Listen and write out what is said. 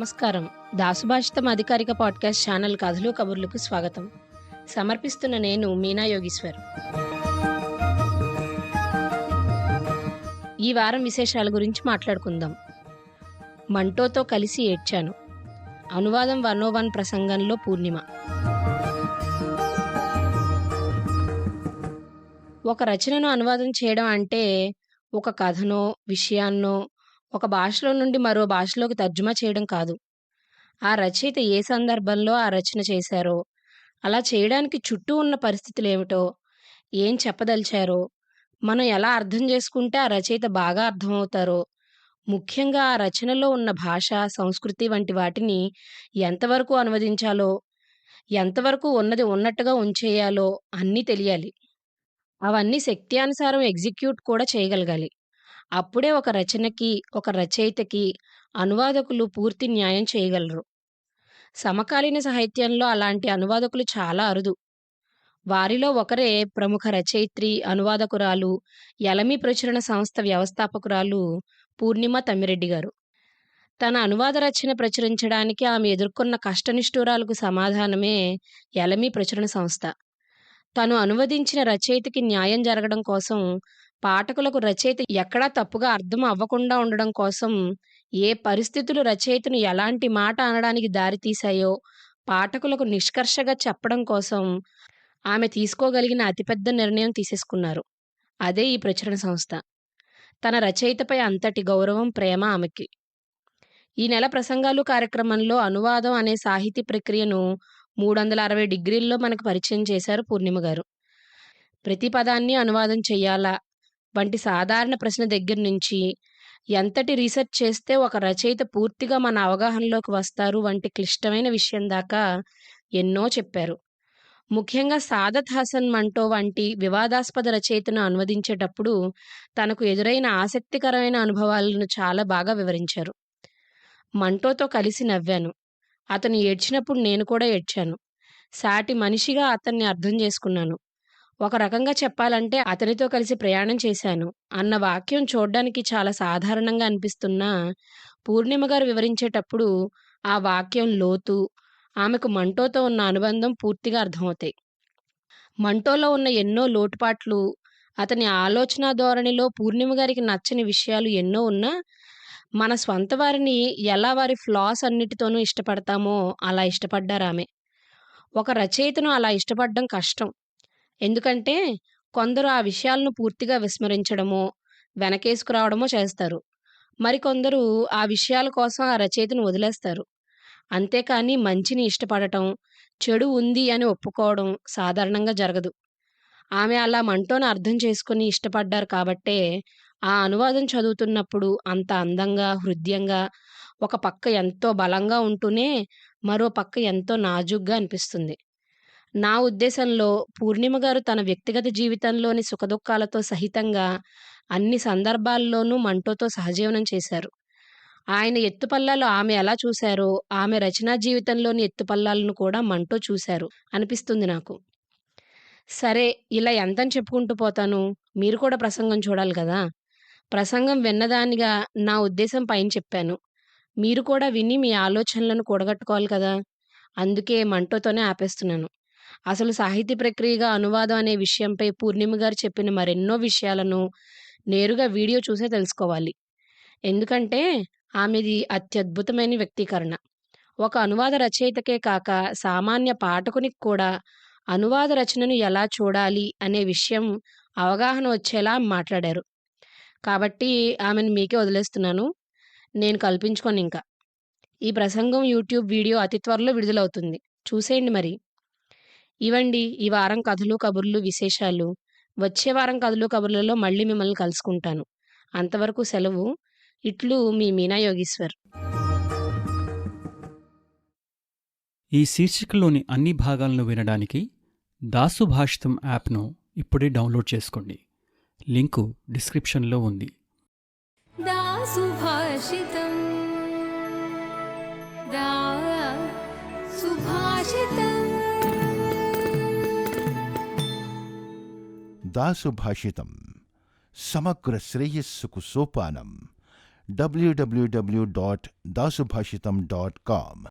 నమస్కారం. దాసుభాషితం అధికారిక podcast channel కథలు కబుర్లకు స్వాగతం. సమర్పిస్తున్న నేను మీనా యోగీశ్వర్. ఈ వారం విశేషాల గురించి మాట్లాడుకుందాం. మంటోతో కలిసి ఏడ్చాను. అనువాదం వన్ ఓ వన్ ప్రసంగంలో పూర్ణిమ. ఒక రచనను అనువాదం చేయడం అంటే ఒక కథనో విషయాన్నో ఒక భాషలో నుండి మరో భాషలోకి తర్జుమా చేయడం కాదు. ఆ రచయిత ఏ సందర్భంలో ఆ రచన చేశారో అలా చేయడానికి చుట్టూ ఉన్న పరిస్థితులు ఏమిటో ఏం చెప్పదలిచారో మనం ఎలా అర్థం చేసుకుంటే ఆ రచయిత బాగా అర్థమవుతారో ముఖ్యంగా ఆ రచనలో ఉన్న భాష సంస్కృతి వంటి వాటిని ఎంతవరకు అనువదించాలో ఎంతవరకు ఉన్నది ఉన్నట్టుగా ఉంచేయాలో అన్నీ తెలియాలి. అవన్నీ శక్తి అనుసారం ఎగ్జిక్యూట్ కూడా చేయగలగాలి. అప్పుడే ఒక రచనకి ఒక రచయితకి అనువాదకులు పూర్తి న్యాయం చేయగలరు. సమకాలీన సాహిత్యంలో అలాంటి అనువాదకులు చాలా అరుదు. వారిలో ఒకరే ప్రముఖ రచయిత్రి అనువాదకురాలు యలమి ప్రచురణ సంస్థ వ్యవస్థాపకురాలు పూర్ణిమ తమ్మిరెడ్డి గారు. తన అనువాద రచన ప్రచురించడానికి ఆమె ఎదుర్కొన్న కష్టనిష్ఠూరాలకు సమాధానమే యలమి ప్రచురణ సంస్థ. తను అనువదించిన రచయితకి న్యాయం జరగడం కోసం పాఠకులకు రచయిత ఎక్కడా తప్పుగా అర్థం అవ్వకుండా ఉండడం కోసం ఏ పరిస్థితులు రచయితను ఎలాంటి మాట అనడానికి దారితీశాయో పాఠకులకు నిష్కర్షగా చెప్పడం కోసం ఆమె తీసుకోగలిగిన అతిపెద్ద నిర్ణయం తీసేసుకున్నారు. అదే ఈ ప్రచురణ సంస్థ. తన రచయితపై అంతటి గౌరవం ప్రేమ ఆమెకి. ఈ నెల ప్రసంగాలు కార్యక్రమంలో అనువాదం అనే సాహితీ ప్రక్రియను మూడు వందల అరవై డిగ్రీల్లో మనకు పరిచయం చేశారు పూర్ణిమ గారు. ప్రతి పదాన్ని అనువాదం చెయ్యాలా వంటి సాధారణ ప్రశ్న దగ్గర నుంచి ఎంతటి రీసెర్చ్ చేస్తే ఒక రచయిత పూర్తిగా మన అవగాహనలోకి వస్తారు వంటి క్లిష్టమైన విషయం దాకా ఎన్నో చెప్పారు. ముఖ్యంగా సాదత్ హసన్ మంటో వంటి వివాదాస్పద రచయితను అనువదించేటప్పుడు తనకు ఎదురైన ఆసక్తికరమైన అనుభవాలను చాలా బాగా వివరించారు. మంటోతో కలిసి నవ్వాను. అతను ఏడ్చినప్పుడు నేను కూడా ఏడ్చాను. సాటి మనిషిగా అతన్ని అర్థం చేసుకున్నాను. ఒక రకంగా చెప్పాలంటే అతనితో కలిసి ప్రయాణం చేశాను. అన్న వాక్యం చూడ్డానికి చాలా సాధారణంగా అనిపిస్తున్నా పూర్ణిమ గారు వివరించేటప్పుడు ఆ వాక్యం లోతు ఆమెకు మంటోతో ఉన్న అనుబంధం పూర్తిగా అర్థమవుతాయి. మంటోలో ఉన్న ఎన్నో లోటుపాట్లు అతని ఆలోచన ధోరణిలో పూర్ణిమ గారికి నచ్చని విషయాలు ఎన్నో ఉన్నా మన స్వంత వారిని ఎలా వారి ఫ్లాస్ అన్నిటితోనూ ఇష్టపడతామో అలా ఇష్టపడ్డారు ఆమె ఒక రచయితను అలా ఇష్టపడడం కష్టం. ఎందుకంటే కొందరు ఆ విషయాలను పూర్తిగా విస్మరించడమో వెనకేసుకురావడమో చేస్తారు. మరికొందరు ఆ విషయాల కోసం ఆ రచయితను వదిలేస్తారు. అంతేకాని మంచిని ఇష్టపడటం చెడు ఉంది అని ఒప్పుకోవడం సాధారణంగా జరగదు. ఆమె అలా మంటోను అర్థం చేసుకుని ఇష్టపడ్డారు కాబట్టే ఆ అనువాదం చదువుతున్నప్పుడు అంత అందంగా హృదయంగా ఒక పక్క ఎంతో బలంగా ఉంటూనే మరో పక్క ఎంతో నాజుగ్గా అనిపిస్తుంది. నా ఉద్దేశంలో పూర్ణిమ గారు తన వ్యక్తిగత జీవితంలోని సుఖదుఖాలతో సహితంగా అన్ని సందర్భాల్లోనూ మంటోతో సహజీవనం చేశారు. ఆయన ఎత్తుపల్లాలు ఆమె ఎలా చూశారో ఆమె రచనా జీవితంలోని ఎత్తుపల్లాలను కూడా మంటో చూశారు అనిపిస్తుంది నాకు. సరే ఇలా ఎంతని చెప్పుకుంటూ పోతాను? మీరు కూడా ప్రసంగం చూడాలి కదా? ప్రసంగం విన్నదానిగా నా ఉద్దేశం పైన చెప్పాను. మీరు కూడా విని మీ ఆలోచనలను కూడగట్టుకోవాలి కదా? అందుకే మంటోతోనే ఆపేస్తున్నాను. అసలు సాహిత్య ప్రక్రియగా అనువాదం అనే విషయంపై పూర్ణిమ గారు చెప్పిన మరెన్నో విషయాలను నేరుగా వీడియో చూసే తెలుసుకోవాలి. ఎందుకంటే ఆమెది అత్యద్భుతమైన వ్యక్తీకరణ. ఒక అనువాద రచయితకే కాక సామాన్య పాఠకునికి కూడా అనువాద రచనను ఎలా చూడాలి అనే విషయం అవగాహన వచ్చేలా మాట్లాడారు. కాబట్టి ఆమెను మీకే వదిలేస్తున్నాను. నేను కల్పించుకోను ఇంకా ఈ ప్రసంగం యూట్యూబ్ వీడియో అతి త్వరలో విడుదలవుతుంది. చూసేయండి మరి. ఇవండి ఈ వారం కథలు కబుర్లు విశేషాలు వచ్చే వారం కథలు కబుర్లలో మళ్ళీ మిమ్మల్ని కలుసుకుంటాను అంతవరకు సెలవు ఇట్లు మీ మీనా యోగీశ్వర్ ఈ శీర్షికలోని అన్ని భాగాలను వినడానికి దాసు భాషితం యాప్ను ఇప్పుడే డౌన్లోడ్ చేసుకోండి లింకు డిస్క్రిప్షన్లో ఉంది दासुभाषितम् दा सुभाषितम् दासुभाषित समग्र श्रेय सोपान W W W dot Dasubhashit dot com